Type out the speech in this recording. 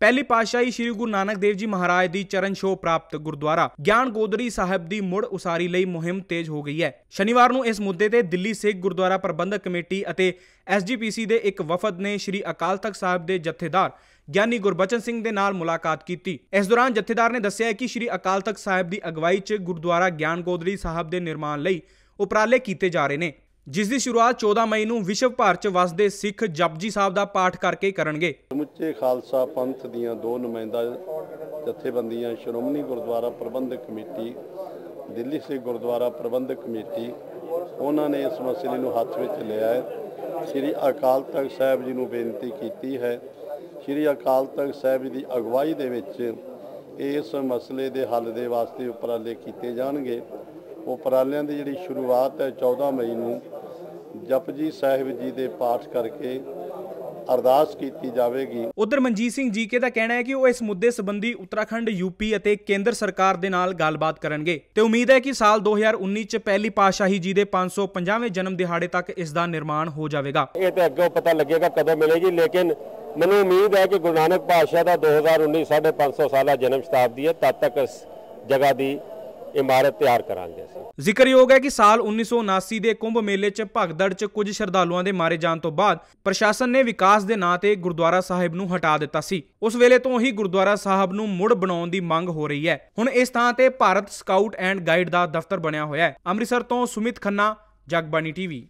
ਪਹਿਲੀ ਪਾਤਸ਼ਾਹੀ ਸ੍ਰੀ ਗੁਰੂ ਨਾਨਕ ਦੇਵ ਜੀ ਮਹਾਰਾਜ ਦੀ ਚਰਨ ਛੋਹ ਪ੍ਰਾਪਤ ਗੁਰਦੁਆਰਾ ਗਿਆਨ ਗੋਦਰੀ ਸਾਹਿਬ ਦੀ ਮੁੜ ਉਸਾਰੀ ਲਈ ਮੁਹਿੰਮ ਤੇਜ਼ ਹੋ ਗਈ ਹੈ। ਸ਼ਨੀਵਾਰ ਨੂੰ ਇਸ ਮੁੱਦੇ ਤੇ ਦਿੱਲੀ ਸਿੱਖ ਗੁਰਦੁਆਰਾ ਪ੍ਰਬੰਧਕ ਕਮੇਟੀ ਅਤੇ ਐਸਜੀਪੀਸੀ ਦੇ ਇੱਕ ਵਫਦ ਨੇ ਸ੍ਰੀ ਅਕਾਲ ਤਖਤ ਸਾਹਿਬ ਦੇ ਜਥੇਦਾਰ ਗਿਆਨੀ ਗੁਰਬਚਨ ਸਿੰਘ ਦੇ ਨਾਲ ਮੁਲਾਕਾਤ ਕੀਤੀ। ਇਸ ਦੌਰਾਨ ਜਥੇਦਾਰ ਨੇ ਦੱਸਿਆ ਕਿ ਸ੍ਰੀ ਅਕਾਲ ਤਖਤ ਸਾਹਿਬ ਦੀ ਅਗਵਾਈ 'ਚ ਗੁਰਦੁਆਰਾ ਗਿਆਨ ਗੋਦਰੀ ਸਾਹਿਬ ਦੇ ਨਿਰਮਾਣ ਲਈ ਉਪਰਾਲੇ ਕੀਤੇ ਜਾ ਰਹੇ ਨੇ। ਜਿਸ ਦੀ ਸ਼ੁਰੂਆਤ 14 ਮਈ ਨੂੰ ਵਿਸ਼ਵ ਭਰ 'ਚ ਵਸਦੇ ਸਿੱਖ ਜਪਜੀ ਸਾਹਿਬ ਦਾ ਪਾਠ ਕਰਕੇ ਕਰਨਗੇ। ਸਮੁੱਚੇ ਖਾਲਸਾ ਪੰਥ ਦੀਆਂ ਦੋ ਨੁਮਾਇੰਦਾ ਜਥੇਬੰਦੀਆਂ, ਸ਼੍ਰੋਮਣੀ ਗੁਰਦੁਆਰਾ ਪ੍ਰਬੰਧਕ ਕਮੇਟੀ, ਦਿੱਲੀ ਸਿੱਖ ਗੁਰਦੁਆਰਾ ਪ੍ਰਬੰਧਕ ਕਮੇਟੀ, ਉਹਨਾਂ ਨੇ ਇਸ ਮਸਲੇ ਨੂੰ ਹੱਥ ਵਿੱਚ ਲਿਆ ਹੈ। ਸ੍ਰੀ ਅਕਾਲ ਤਖਤ ਸਾਹਿਬ ਜੀ ਨੂੰ ਬੇਨਤੀ ਕੀਤੀ ਹੈ। ਸ੍ਰੀ ਅਕਾਲ ਤਖਤ ਸਾਹਿਬ ਜੀ ਦੀ ਅਗਵਾਈ ਦੇ ਵਿੱਚ ਇਸ ਮਸਲੇ ਦੇ ਹੱਲ ਦੇ ਵਾਸਤੇ ਉਪਰਾਲੇ ਕੀਤੇ ਜਾਣਗੇ। ਉਪਰਾਲਿਆਂ ਦੀ ਜਿਹੜੀ ਸ਼ੁਰੂਆਤ ਹੈ 14 ਮਈ ਨੂੰ ਜਪਜੀ ਸਾਹਿਬ ਜੀ ਦੇ ਪਾਠ ਕਰਕੇ ਅਰਦਾਸ ਕੀਤੀ ਜਾਵੇਗੀ। ਉਧਰ ਮਨਜੀਤ ਸਿੰਘ ਜੀਕੇ ਦਾ ਕਹਿਣਾ ਹੈ ਕਿ ਉਹ ਇਸ ਮੁੱਦੇ ਸੰਬੰਧੀ ਉੱਤਰਾਖੰਡ ਯੂਪੀ ਅਤੇ ਕੇਂਦਰ ਸਰਕਾਰ ਦੇ ਨਾਲ ਗੱਲਬਾਤ ਕਰਨਗੇ ਤੇ ਉਮੀਦ ਹੈ ਕਿ ਸਾਲ 2019 ਚ ਪਹਿਲੀ ਪਾਤਸ਼ਾਹੀ ਜੀ ਦੇ 550ਵੇਂ ਜਨਮ ਦਿਹਾੜੇ ਤੱਕ ਇਸ ਦਾ ਨਿਰਮਾਣ ਹੋ ਜਾਵੇਗਾ। ਇਹ ਤੇ ਅੱਗੇ ਪਤਾ ਲੱਗੇਗਾ ਕਦੋਂ ਮਿਲੇਗੀ ਲੇਕਿਨ ਮੈਨੂੰ ਉਮੀਦ ਹੈ ਕਿ ਗੁਰੂ ਨਾਨਕ ਪਾਤਸ਼ਾਹ ਦਾ 2019 550 ਸਾਲਾ ਜਨਮ ਸ਼ਤਾਬਦੀ ਹੈ ਤਦ ਤੱਕ ਇਸ ਜਗ੍ਹਾ ਦੀ ਇਮਾਰਤ ਤਿਆਰ ਕਰਾਂਗੇ ਅਸੀਂ। ਜ਼ਿਕਰਯੋਗ ਹੈ ਕਿ ਸਾਲ 1979 ਦੇ ਕੁੰਭ ਮੇਲੇ 'ਚ ਭਗਦੜ 'ਚ ਕੁਝ ਸ਼ਰਧਾਲੂਆਂ ਦੇ ਮਾਰੇ ਜਾਣ ਤੋਂ ਬਾਅਦ ਪ੍ਰਸ਼ਾਸਨ ਨੇ ਵਿਕਾਸ ਦੇ ਨਾਂ ਤੇ ਗੁਰਦੁਆਰਾ ਸਾਹਿਬ ਨੂੰ ਹਟਾ ਦਿੱਤਾ ਸੀ। ਉਸ ਵੇਲੇ ਤੋਂ ਹੀ ਗੁਰਦੁਆਰਾ ਸਾਹਿਬ ਨੂੰ ਮੁੜ ਬਣਾਉਣ ਦੀ ਮੰਗ ਹੋ ਰਹੀ ਹੈ। ਹੁਣ ਇਸ ਥਾਂ ਤੇ ਭਾਰਤ ਸਕਾਊਟ ਐਂਡ ਗਾਈਡ ਦਾ ਦਫ਼ਤਰ ਬਣਿਆ ਹੋਇਆ ਹੈ। ਅੰਮ੍ਰਿਤਸਰ ਤੋਂ ਸੁਮਿਤ ਖੰਨਾ, ਜਗਬਾਣੀ ਟੀਵੀ।